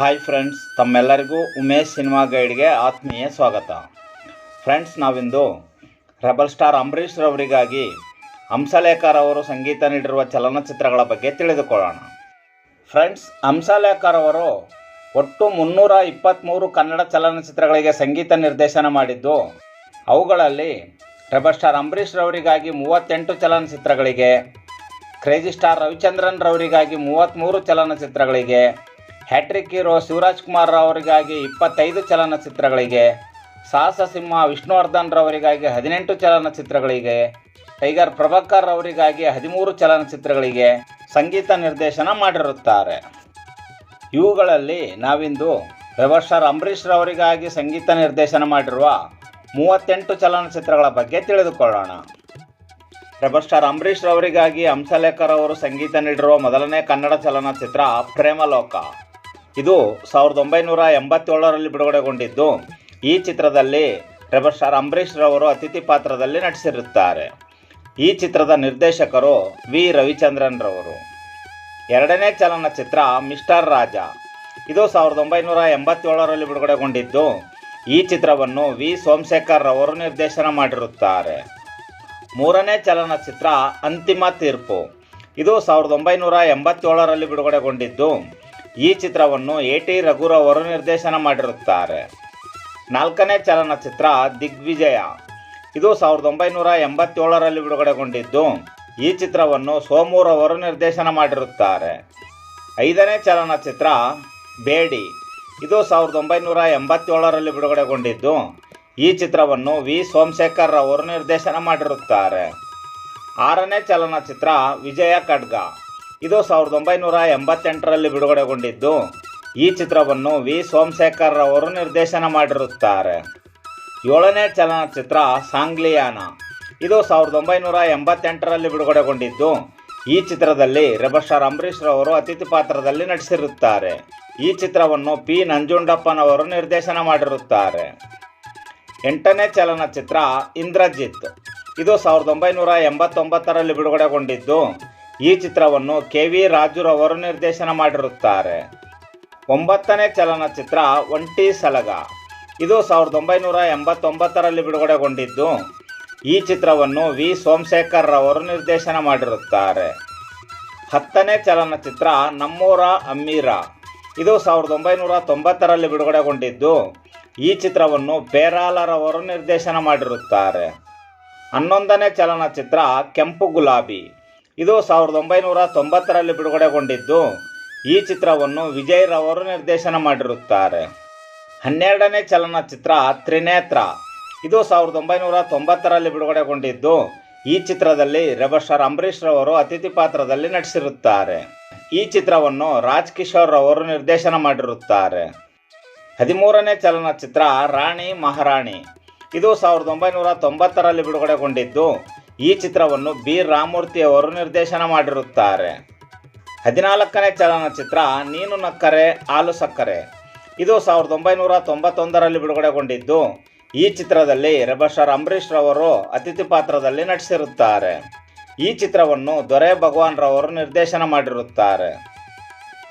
Hi friends ತಮ್ಮೆಲ್ಲರಿಗೂ Umesh cinema ಗೈಡ್ಗೆ ಆತ್ಮೀಯ ಸ್ವಾಗತ. ಫ್ರೆಂಡ್ಸ್ ನಾವಿಂದು ರೆಬಲ್ ಸ್ಟಾರ್ ಅಂಬರೀಷ್ ರವರಿಗಾಗಿ ಹಂಸಲೇಖರ್ ಅವರು ಸಂಗೀತ ನೀಡಿರುವ ಚಲನಚಿತ್ರಗಳ ಬಗ್ಗೆ ತಿಳಿದುಕೊಳ್ಳೋಣ. ಫ್ರೆಂಡ್ಸ್ ಹಂಸಲೇಖರ್ ಅವರು ಒಟ್ಟು ಮುನ್ನೂರ ಇಪ್ಪತ್ತ್ಮೂರು ಕನ್ನಡ ಚಲನಚಿತ್ರಗಳಿಗೆ ಸಂಗೀತ ನಿರ್ದೇಶನ ಮಾಡಿದ್ದು, ಅವುಗಳಲ್ಲಿ ರೆಬಲ್ ಸ್ಟಾರ್ ಅಂಬರೀಷ್ ರವರಿಗಾಗಿ ಮೂವತ್ತೆಂಟು ಚಲನಚಿತ್ರಗಳಿಗೆ ಕ್ರೇಜಿ ಸ್ಟಾರ್ ರವಿಚಂದ್ರನ್ ರವರಿಗಾಗಿ ಮೂವತ್ತ್ಮೂರು ಚಲನಚಿತ್ರಗಳಿಗೆ ಹ್ಯಾಟ್ರಿಕ್ ಇರೋ ಶಿವರಾಜ್ ಕುಮಾರ್ ಅವರಿಗಾಗಿ ಇಪ್ಪತ್ತೈದು ಚಲನಚಿತ್ರಗಳಿಗೆ ಸಾಹಸ ಸಿಂಹ ವಿಷ್ಣುವರ್ಧನ್ ರವರಿಗಾಗಿ ಹದಿನೆಂಟು ಚಲನಚಿತ್ರಗಳಿಗೆ, ಟೈಗರ್ ಪ್ರಭಾಕರ್ ಅವರಿಗಾಗಿ ಹದಿಮೂರು ಚಲನಚಿತ್ರಗಳಿಗೆ ಸಂಗೀತ ನಿರ್ದೇಶನ ಮಾಡಿರುತ್ತಾರೆ. ಇವುಗಳಲ್ಲಿ ನಾವಿಂದು ರೆವರ್ಷರ್ ಅಂಬರೀಶ್ ರವರಿಗಾಗಿ ಸಂಗೀತ ನಿರ್ದೇಶನ ಮಾಡಿರುವ ಮೂವತ್ತೆಂಟು ಚಲನಚಿತ್ರಗಳ ಬಗ್ಗೆ ತಿಳಿದುಕೊಳ್ಳೋಣ. ರೆಬರ್ಸ್ಟಾರ್ ಅಂಬರೀಶ್ ರವರಿಗಾಗಿ ಹಂಸಲೇಖರ್ ಅವರು ಸಂಗೀತ ನೀಡಿರುವ ಮೊದಲನೇ ಕನ್ನಡ ಚಲನಚಿತ್ರ ಪ್ರೇಮಲೋಕ. ಇದು ಸಾವಿರದ ಒಂಬೈನೂರ ಎಂಬತ್ತೇಳರಲ್ಲಿ ಬಿಡುಗಡೆಗೊಂಡಿದ್ದು. ಈ ಚಿತ್ರದಲ್ಲಿ ಟ್ರೆಬರ್ ಸ್ಟಾರ್ ಅಂಬರೀಷ್ ರವರು ಅತಿಥಿ ಪಾತ್ರದಲ್ಲಿ ನಟಿಸಿರುತ್ತಾರೆ. ಈ ಚಿತ್ರದ ನಿರ್ದೇಶಕರು ವಿ. ರವಿಚಂದ್ರನ್ ರವರು. ಎರಡನೇ ಚಲನಚಿತ್ರ ಮಿಸ್ಟರ್ ರಾಜ. ಇದು ಸಾವಿರದ ಒಂಬೈನೂರ ಎಂಬತ್ತೇಳರಲ್ಲಿ ಬಿಡುಗಡೆಗೊಂಡಿದ್ದು. ಈ ಚಿತ್ರವನ್ನು ವಿ. ಸೋಮಶೇಖರ್ ರವರು ನಿರ್ದೇಶನ ಮಾಡಿರುತ್ತಾರೆ. ಮೂರನೇ ಚಲನಚಿತ್ರ ಅಂತಿಮ ತೀರ್ಪು. ಇದು ಸಾವಿರದ ಒಂಬೈನೂರ ಎಂಬತ್ತೇಳರಲ್ಲಿ ಬಿಡುಗಡೆಗೊಂಡಿದ್ದು. ಈ ಚಿತ್ರವನ್ನು ಎ ಟಿ ರಘುರವರು ನಿರ್ದೇಶನ ಮಾಡಿರುತ್ತಾರೆ. ನಾಲ್ಕನೇ ಚಲನಚಿತ್ರ ದಿಗ್ವಿಜಯ. ಇದು ಸಾವಿರದ ಒಂಬೈನೂರ ಎಂಬತ್ತೇಳರಲ್ಲಿ ಬಿಡುಗಡೆಗೊಂಡಿದ್ದು, ಈ ಚಿತ್ರವನ್ನು ಸೋಮೂರವರು ನಿರ್ದೇಶನ ಮಾಡಿರುತ್ತಾರೆ. ಐದನೇ ಚಲನಚಿತ್ರ ಬೇಡಿ. ಇದು ಸಾವಿರದ ಒಂಬೈನೂರ ಎಂಬತ್ತೇಳರಲ್ಲಿ ಬಿಡುಗಡೆಗೊಂಡಿದ್ದು, ಈ ಚಿತ್ರವನ್ನು ವಿ. ಸೋಮಶೇಖರ್ ಅವರು ನಿರ್ದೇಶನ ಮಾಡಿರುತ್ತಾರೆ. ಆರನೇ ಚಲನಚಿತ್ರ ವಿಜಯ ಖಡ್ಗ. ಇದು ಸಾವಿರದ ಒಂಬೈನೂರ ಎಂಬತ್ತೆಂಟರಲ್ಲಿ ಬಿಡುಗಡೆಗೊಂಡಿದ್ದು. ಈ ಚಿತ್ರವನ್ನು ವಿ. ಸೋಮಶೇಖರ್ ಅವರು ನಿರ್ದೇಶನ ಮಾಡಿರುತ್ತಾರೆ. ಏಳನೇ ಚಲನಚಿತ್ರ ಸಾಂಗ್ಲಿಯಾನ. ಇದು ಸಾವಿರದ ಒಂಬೈನೂರ ಎಂಬತ್ತೆಂಟರಲ್ಲಿ ಬಿಡುಗಡೆಗೊಂಡಿದ್ದು. ಈ ಚಿತ್ರದಲ್ಲಿ ರೆಬಸ್ಟಾರ್ ಅಂಬರೀಶ್ ಅವರು ಅತಿಥಿ ಪಾತ್ರದಲ್ಲಿ ನಟಿಸಿರುತ್ತಾರೆ. ಈ ಚಿತ್ರವನ್ನು ಪಿ. ನಂಜುಂಡಪ್ಪನವರು ನಿರ್ದೇಶನ ಮಾಡಿರುತ್ತಾರೆ. ಎಂಟನೇ ಚಲನಚಿತ್ರ ಇಂದ್ರಜಿತ್. ಇದು ಸಾವಿರದ ಒಂಬೈನೂರ ಎಂಬತ್ತೊಂಬತ್ತರಲ್ಲಿ ಬಿಡುಗಡೆಗೊಂಡಿದ್ದು. ಈ ಚಿತ್ರವನ್ನು ಕೆ ವಿ ರಾಜುರವರು ನಿರ್ದೇಶನ ಮಾಡಿರುತ್ತಾರೆ. ಒಂಬತ್ತನೇ ಚಲನಚಿತ್ರ ಒಂಟಿ ಸಲಗ. ಇದು ಸಾವಿರದ ಒಂಬೈನೂರ ಎಂಬತ್ತೊಂಬತ್ತರಲ್ಲಿ ಬಿಡುಗಡೆಗೊಂಡಿದ್ದು. ಈ ಚಿತ್ರವನ್ನು ವಿ. ಸೋಮಶೇಖರ್ ರವರು ನಿರ್ದೇಶನ ಮಾಡಿರುತ್ತಾರೆ. ಹತ್ತನೇ ಚಲನಚಿತ್ರ ನಮ್ಮೂರ ಅಮ್ಮೀರ ಇದು ಸಾವಿರದ ಒಂಬೈನೂರ ತೊಂಬತ್ತರಲ್ಲಿ ಬಿಡುಗಡೆಗೊಂಡಿದ್ದು. ಈ ಚಿತ್ರವನ್ನು ಬೇರಾಲರವರು ನಿರ್ದೇಶನ ಮಾಡಿರುತ್ತಾರೆ. ಹನ್ನೊಂದನೇ ಚಲನಚಿತ್ರ ಕೆಂಪು ಗುಲಾಬಿ. ಇದು ಸಾವಿರದ ಒಂಬೈನೂರ ತೊಂಬತ್ತರಲ್ಲಿ ಬಿಡುಗಡೆಗೊಂಡಿದ್ದು. ಈ ಚಿತ್ರವನ್ನು ವಿಜಯ್ ರವರು ನಿರ್ದೇಶನ ಮಾಡಿರುತ್ತಾರೆ. ಹನ್ನೆರಡನೇ ಚಲನಚಿತ್ರ ತ್ರಿನೇತ್ರ. ಇದು ಸಾವಿರದ ಒಂಬೈನೂರ ತೊಂಬತ್ತರಲ್ಲಿ ಬಿಡುಗಡೆಗೊಂಡಿದ್ದು. ಈ ಚಿತ್ರದಲ್ಲಿ ರೆಬಸ್ಟರ್ ಅಂಬರೀಶ್ ರವರು ಅತಿಥಿ ಪಾತ್ರದಲ್ಲಿ ನಟಿಸಿರುತ್ತಾರೆ. ಈ ಚಿತ್ರವನ್ನು ರಾಜ್ ಕಿಶೋರ್ ರವರು ನಿರ್ದೇಶನ ಮಾಡಿರುತ್ತಾರೆ. ಹದಿಮೂರನೇ ಚಲನಚಿತ್ರ ರಾಣಿ ಮಹಾರಾಣಿ. ಇದು ಸಾವಿರದ ಒಂಬೈನೂರ ತೊಂಬತ್ತರಲ್ಲಿ ಬಿಡುಗಡೆಗೊಂಡಿದ್ದು. ಈ ಚಿತ್ರವನ್ನು ಬಿ. ರಾಮೂರ್ತಿ ಅವರು ನಿರ್ದೇಶನ ಮಾಡಿರುತ್ತಾರೆ. ಹದಿನಾಲ್ಕನೇ ಚಲನಚಿತ್ರ ನೀನು ನಕ್ಕರೆ, ಹಾಲು ಸಕ್ಕರೆ. ಇದು ಸಾವಿರದ ಒಂಬೈನೂರ ತೊಂಬತ್ತೊಂದರಲ್ಲಿ ಬಿಡುಗಡೆಗೊಂಡಿದ್ದು. ಈ ಚಿತ್ರದಲ್ಲಿ ರೆಬಲ್ ಸ್ಟಾರ್ ಅಂಬರೀಷ್ ರವರು ಅತಿಥಿ ಪಾತ್ರದಲ್ಲಿ ನಟಿಸಿರುತ್ತಾರೆ. ಈ ಚಿತ್ರವನ್ನು ದೊರೆ ಭಗವಾನ್ ರವರು ನಿರ್ದೇಶನ ಮಾಡಿರುತ್ತಾರೆ.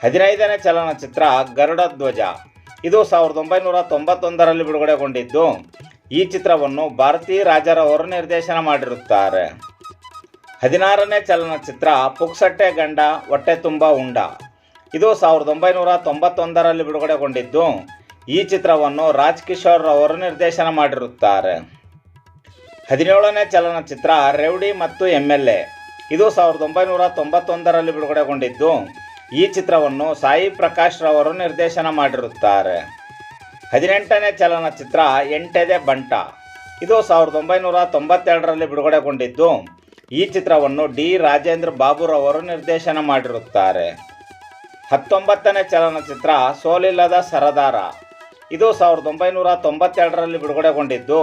ಹದಿನೈದನೇ ಚಲನಚಿತ್ರ ಗರುಡ ಧ್ವಜ. ಇದು ಸಾವಿರದ ಒಂಬೈನೂರ ತೊಂಬತ್ತೊಂದರಲ್ಲಿ ಬಿಡುಗಡೆಗೊಂಡಿದ್ದು. ಈ ಚಿತ್ರವನ್ನು ಭಾರತೀ ರಾಜರವರು ನಿರ್ದೇಶನ ಮಾಡಿರುತ್ತಾರೆ. ಹದಿನಾರನೇ ಚಲನಚಿತ್ರ ಪುಕ್ಸಟ್ಟೆ ಗಂಡ ಹೊಟ್ಟೆ ತುಂಬ ಉಂಡ. ಇದು ಸಾವಿರದ ಒಂಬೈನೂರ ತೊಂಬತ್ತೊಂದರಲ್ಲಿ ಬಿಡುಗಡೆಗೊಂಡಿದ್ದು, ಈ ಚಿತ್ರವನ್ನು ರಾಜ್ ಕಿಶೋರ್ ಅವರು ನಿರ್ದೇಶನ ಮಾಡಿರುತ್ತಾರೆ. ಹದಿನೇಳನೇ ಚಲನಚಿತ್ರ ರೇವಡಿ ಮತ್ತು ಎಂ ಎಲ್ ಎ ಇದು ಸಾವಿರದ ಒಂಬೈನೂರ ತೊಂಬತ್ತೊಂದರಲ್ಲಿ ಬಿಡುಗಡೆಗೊಂಡಿದ್ದು, ಈ ಚಿತ್ರವನ್ನು ಸಾಯಿ ಪ್ರಕಾಶ್ ರವರು ನಿರ್ದೇಶನ ಮಾಡಿರುತ್ತಾರೆ. ಹದಿನೆಂಟನೇ ಚಲನಚಿತ್ರ ಎಂಟೆದೆ ಬಂಟ. ಇದು ಸಾವಿರದ ಒಂಬೈನೂರ ತೊಂಬತ್ತೆರಡರಲ್ಲಿ ಬಿಡುಗಡೆಗೊಂಡಿದ್ದು. ಈ ಚಿತ್ರವನ್ನು ಡಿ ರಾಜೇಂದ್ರ ಬಾಬುರವರು ನಿರ್ದೇಶನ ಮಾಡಿರುತ್ತಾರೆ. ಹತ್ತೊಂಬತ್ತನೇ ಚಲನಚಿತ್ರ ಸೋಲಿಲ್ಲದ ಸರದಾರ. ಇದು ಸಾವಿರದ ಒಂಬೈನೂರ ತೊಂಬತ್ತೆರಡರಲ್ಲಿ ಬಿಡುಗಡೆಗೊಂಡಿದ್ದು.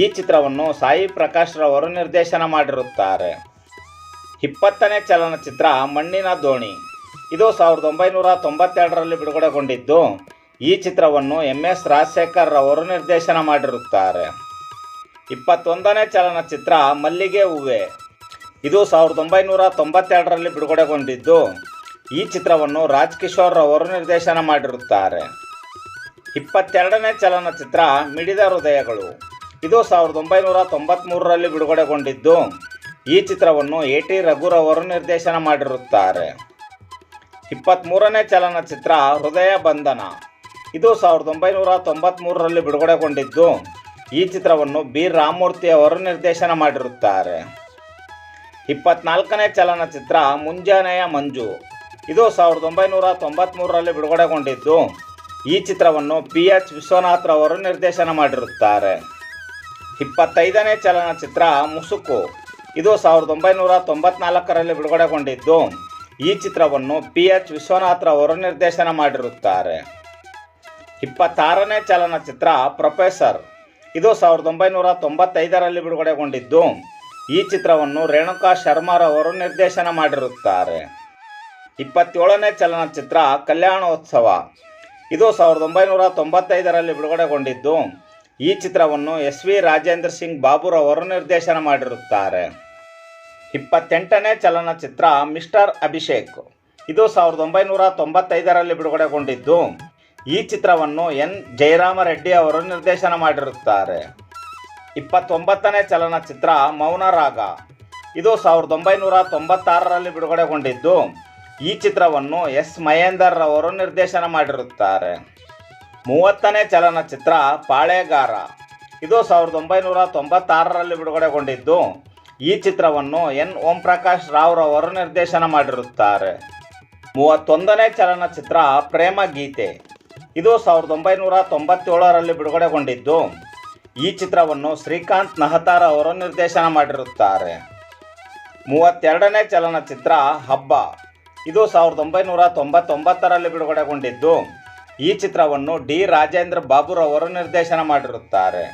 ಈ ಚಿತ್ರವನ್ನು ಸಾಯಿ ಪ್ರಕಾಶ್ ರವರು ನಿರ್ದೇಶನ ಮಾಡಿರುತ್ತಾರೆ. ಇಪ್ಪತ್ತನೇ ಚಲನಚಿತ್ರ ಮಣ್ಣಿನ ದೋಣಿ. ಇದು ಸಾವಿರದ ಒಂಬೈನೂರ ತೊಂಬತ್ತೆರಡರಲ್ಲಿ ಬಿಡುಗಡೆಗೊಂಡಿದ್ದು. ಈ ಚಿತ್ರವನ್ನು ಎಂ ಎಸ್ ರಾಜಶೇಖರ್ ರವರು ನಿರ್ದೇಶನ ಮಾಡಿರುತ್ತಾರೆ. ಇಪ್ಪತ್ತೊಂದನೇ ಚಲನಚಿತ್ರ ಮಲ್ಲಿಗೆ ಹೂವೆ. ಇದು ಸಾವಿರದ ಒಂಬೈನೂರ ತೊಂಬತ್ತೆರಡರಲ್ಲಿ ಬಿಡುಗಡೆಗೊಂಡಿದ್ದು. ಈ ಚಿತ್ರವನ್ನು ರಾಜ್ ಕಿಶೋರ್ ಅವರು ನಿರ್ದೇಶನ ಮಾಡಿರುತ್ತಾರೆ. ಇಪ್ಪತ್ತೆರಡನೇ ಚಲನಚಿತ್ರ ಮಿಡಿದ ಹೃದಯಗಳು. ಇದು ಸಾವಿರದ ಒಂಬೈನೂರ ತೊಂಬತ್ತ್ಮೂರರಲ್ಲಿ ಬಿಡುಗಡೆಗೊಂಡಿದ್ದು. ಈ ಚಿತ್ರವನ್ನು ಎ ಟಿ ರಘುರವರು ನಿರ್ದೇಶನ ಮಾಡಿರುತ್ತಾರೆ. ಇಪ್ಪತ್ತ್ಮೂರನೇ ಚಲನಚಿತ್ರ ಹೃದಯ ಬಂಧನ. ಇದು ಸಾವಿರದ ಒಂಬೈನೂರ ತೊಂಬತ್ತ್ಮೂರರಲ್ಲಿ ಬಿಡುಗಡೆಗೊಂಡಿದ್ದು. ಈ ಚಿತ್ರವನ್ನು ಬಿ. ರಾಮಮೂರ್ತಿ ಅವರು ನಿರ್ದೇಶನ ಮಾಡಿರುತ್ತಾರೆ. ಇಪ್ಪತ್ನಾಲ್ಕನೇ ಚಲನಚಿತ್ರ ಮುಂಜಾನೆಯ ಮಂಜು. ಇದು ಸಾವಿರದ ಒಂಬೈನೂರ ತೊಂಬತ್ತ್ಮೂರರಲ್ಲಿ ಬಿಡುಗಡೆಗೊಂಡಿದ್ದು. ಈ ಚಿತ್ರವನ್ನು ಪಿ. ಎಚ್. ವಿಶ್ವನಾಥ್ರವರು ನಿರ್ದೇಶನ ಮಾಡಿರುತ್ತಾರೆ. ಇಪ್ಪತ್ತೈದನೇ ಚಲನಚಿತ್ರ ಮುಸುಕು. ಇದು ಸಾವಿರದ ಒಂಬೈನೂರ ತೊಂಬತ್ನಾಲ್ಕರಲ್ಲಿ ಬಿಡುಗಡೆಗೊಂಡಿದ್ದು. ಈ ಚಿತ್ರವನ್ನು ಪಿ. ಎಚ್. ವಿಶ್ವನಾಥ್ ಅವರು ನಿರ್ದೇಶನ ಮಾಡಿರುತ್ತಾರೆ. ಇಪ್ಪತ್ತಾರನೇ ಚಲನಚಿತ್ರ ಪ್ರೊಫೆಸರ್. ಇದು ಸಾವಿರದ ಒಂಬೈನೂರ ತೊಂಬತ್ತೈದರಲ್ಲಿ ಬಿಡುಗಡೆಗೊಂಡಿದ್ದು, ಈ ಚಿತ್ರವನ್ನು ರೇಣುಕಾ ಶರ್ಮಾರವರು ನಿರ್ದೇಶನ ಮಾಡಿರುತ್ತಾರೆ. ಇಪ್ಪತ್ತೇಳನೇ ಚಲನಚಿತ್ರ ಕಲ್ಯಾಣೋತ್ಸವ. ಇದು ಸಾವಿರದ ಒಂಬೈನೂರ ತೊಂಬತ್ತೈದರಲ್ಲಿ ಬಿಡುಗಡೆಗೊಂಡಿದ್ದು, ಈ ಚಿತ್ರವನ್ನು ಎಸ್ ವಿ ರಾಜೇಂದ್ರ ಸಿಂಗ್ ಬಾಬುರವರು ನಿರ್ದೇಶನ ಮಾಡಿರುತ್ತಾರೆ. ಇಪ್ಪತ್ತೆಂಟನೇ ಚಲನಚಿತ್ರ ಮಿಸ್ಟರ್ ಅಭಿಷೇಕ್. ಇದು ಸಾವಿರದ ಒಂಬೈನೂರ ತೊಂಬತ್ತೈದರಲ್ಲಿ ಬಿಡುಗಡೆಗೊಂಡಿದ್ದು ಈ ಚಿತ್ರವನ್ನು ಎನ್. ಜಯರಾಮ ರೆಡ್ಡಿ ಅವರು ನಿರ್ದೇಶನ ಮಾಡಿರುತ್ತಾರೆ. ಇಪ್ಪತ್ತೊಂಬತ್ತನೇ ಚಲನಚಿತ್ರ ಮೌನರಾಗ ಇದು ಸಾವಿರದ ಒಂಬೈನೂರ ತೊಂಬತ್ತಾರರಲ್ಲಿ ಬಿಡುಗಡೆಗೊಂಡಿದ್ದು, ಈ ಚಿತ್ರವನ್ನು ಎಸ್. ಮಹೇಂದರ್ ಅವರು ನಿರ್ದೇಶನ ಮಾಡಿರುತ್ತಾರೆ. ಮೂವತ್ತನೇ ಚಲನಚಿತ್ರ ಪಾಳೆಗಾರ. ಇದು ಸಾವಿರದ ಒಂಬೈನೂರ ತೊಂಬತ್ತಾರರಲ್ಲಿ ಬಿಡುಗಡೆಗೊಂಡಿದ್ದು, ಈ ಚಿತ್ರವನ್ನು ಎನ್. ಓಂ ಪ್ರಕಾಶ್ ರಾವ್ರವರು ನಿರ್ದೇಶನ ಮಾಡಿರುತ್ತಾರೆ. ಮೂವತ್ತೊಂದನೇ ಚಲನಚಿತ್ರ ಪ್ರೇಮ ಗೀತೆ. ಇದು ಸಾವಿರದ ಒಂಬೈನೂರ ತೊಂಬತ್ತೇಳರಲ್ಲಿ ಬಿಡುಗಡೆಗೊಂಡಿದ್ದು. ಈ ಚಿತ್ರವನ್ನು ಶ್ರೀಕಾಂತ್ ನಹತಾರ ಅವರು ನಿರ್ದೇಶನ ಮಾಡಿರುತ್ತಾರೆ. ಮೂವತ್ತೆರಡನೇ ಚಲನಚಿತ್ರ ಹಬ್ಬ. ಇದು ಸಾವಿರದ ಒಂಬೈನೂರ ತೊಂಬತ್ತೊಂಬತ್ತರಲ್ಲಿ ಬಿಡುಗಡೆಗೊಂಡಿದ್ದು. ಈ ಚಿತ್ರವನ್ನು ಡಿ ರಾಜೇಂದ್ರ ಬಾಬುರವರು ನಿರ್ದೇಶನ ಮಾಡಿರುತ್ತಾರೆ.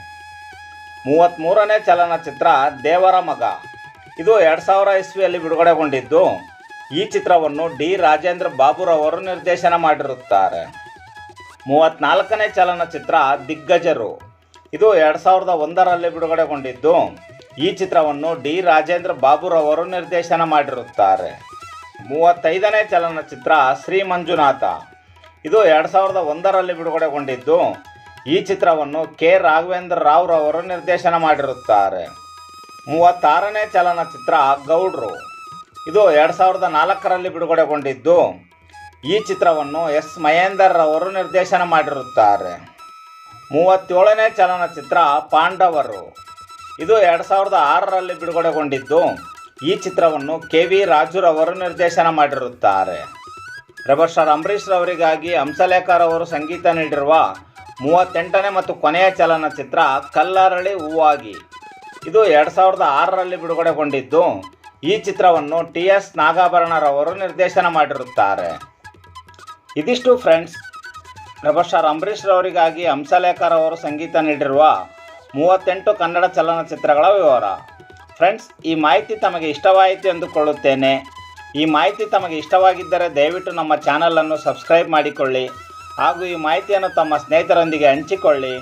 ಮೂವತ್ತ್ಮೂರನೇ ಚಲನಚಿತ್ರ ದೇವರ ಮಗ. ಇದು ಎರಡು ಸಾವಿರ ಇಸ್ವಿಯಲ್ಲಿ ಬಿಡುಗಡೆಗೊಂಡಿದ್ದು. ಈ ಚಿತ್ರವನ್ನು ಡಿ ರಾಜೇಂದ್ರ ಬಾಬುರವರು ನಿರ್ದೇಶನ ಮಾಡಿರುತ್ತಾರೆ. ಮೂವತ್ತ್ನಾಲ್ಕನೇ ಚಲನಚಿತ್ರ ದಿಗ್ಗಜರು. ಇದು ಎರಡು ಸಾವಿರದ ಒಂದರಲ್ಲಿ ಬಿಡುಗಡೆಗೊಂಡಿದ್ದು. ಈ ಚಿತ್ರವನ್ನು ಡಿ ರಾಜೇಂದ್ರ ಬಾಬುರವರು ನಿರ್ದೇಶನ ಮಾಡಿರುತ್ತಾರೆ. ಮೂವತ್ತೈದನೇ ಚಲನಚಿತ್ರ ಶ್ರೀ ಮಂಜುನಾಥ. ಇದು ಎರಡು ಸಾವಿರದ ಒಂದರಲ್ಲಿ ಬಿಡುಗಡೆಗೊಂಡಿದ್ದು. ಈ ಚಿತ್ರವನ್ನು ಕೆ ರಾಘವೇಂದ್ರ ರಾವ್ರವರು ನಿರ್ದೇಶನ ಮಾಡಿರುತ್ತಾರೆ. ಮೂವತ್ತಾರನೇ ಚಲನಚಿತ್ರ ಗೌಡ್ರು. ಇದು ಎರಡು ಸಾವಿರದ ನಾಲ್ಕರಲ್ಲಿ ಬಿಡುಗಡೆಗೊಂಡಿದ್ದು. ಈ ಚಿತ್ರವನ್ನು ಎಸ್ ಮಹೇಂದರ್ ಅವರು ನಿರ್ದೇಶನ ಮಾಡಿರುತ್ತಾರೆ. ಮೂವತ್ತೇಳನೇ ಚಲನಚಿತ್ರ ಪಾಂಡವರು. ಇದು ಎರಡು ಸಾವಿರದ ಆರರಲ್ಲಿ ಬಿಡುಗಡೆಗೊಂಡಿದ್ದು, ಈ ಚಿತ್ರವನ್ನು ಕೆ ವಿ ರಾಜುರವರು ನಿರ್ದೇಶನ ಮಾಡಿರುತ್ತಾರೆ. ರೆಬರ್ ಸ್ಟಾರ್ ರವರಿಗಾಗಿ ಹಂಸಲೇಖರ್ ಅವರು ಸಂಗೀತ ನೀಡಿರುವ ಮೂವತ್ತೆಂಟನೇ ಮತ್ತು ಕೊನೆಯ ಚಲನಚಿತ್ರ ಕಲ್ಲರಳಿ ಹೂವಾಗಿ. ಇದು ಎರಡು ಸಾವಿರದ ಆರರಲ್ಲಿ ಬಿಡುಗಡೆಗೊಂಡಿದ್ದು, ಈ ಚಿತ್ರವನ್ನು ಟಿ ಎಸ್ ನಾಗಾಭರಣರವರು ನಿರ್ದೇಶನ ಮಾಡಿರುತ್ತಾರೆ. ಇದಿಷ್ಟು ಫ್ರೆಂಡ್ಸ್. ರೆಬರ್ ಸ್ಟಾರ್ ಅಂಬರೀಷ್ ಹಂಸಲೇಖರ್ ಅವರು ಸಂಗೀತ ನೀಡಿರುವ ಮೂವತ್ತೆಂಟು ಕನ್ನಡ ಚಲನಚಿತ್ರಗಳ ವಿವರ. ಫ್ರೆಂಡ್ಸ್, ಈ ಮಾಹಿತಿ ತಮಗೆ ಇಷ್ಟವಾಯಿತು ಎಂದುಕೊಳ್ಳುತ್ತೇನೆ. ಈ ಮಾಹಿತಿ ತಮಗೆ ಇಷ್ಟವಾಗಿದ್ದರೆ ದಯವಿಟ್ಟು ನಮ್ಮ ಚಾನಲನ್ನು ಸಬ್ಸ್ಕ್ರೈಬ್ ಮಾಡಿಕೊಳ್ಳಿ ಹಾಗೂ ಈ ಮಾಹಿತಿಯನ್ನು ತಮ್ಮ ಸ್ನೇಹಿತರೊಂದಿಗೆ ಹಂಚಿಕೊಳ್ಳಿ.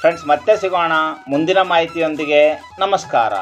ಫ್ರೆಂಡ್ಸ್, ಮತ್ತೆ ಸಿಗೋಣ. ಮುಂದಿನ ಮಾಹಿತಿಯೊಂದಿಗೆ ನಮಸ್ಕಾರ.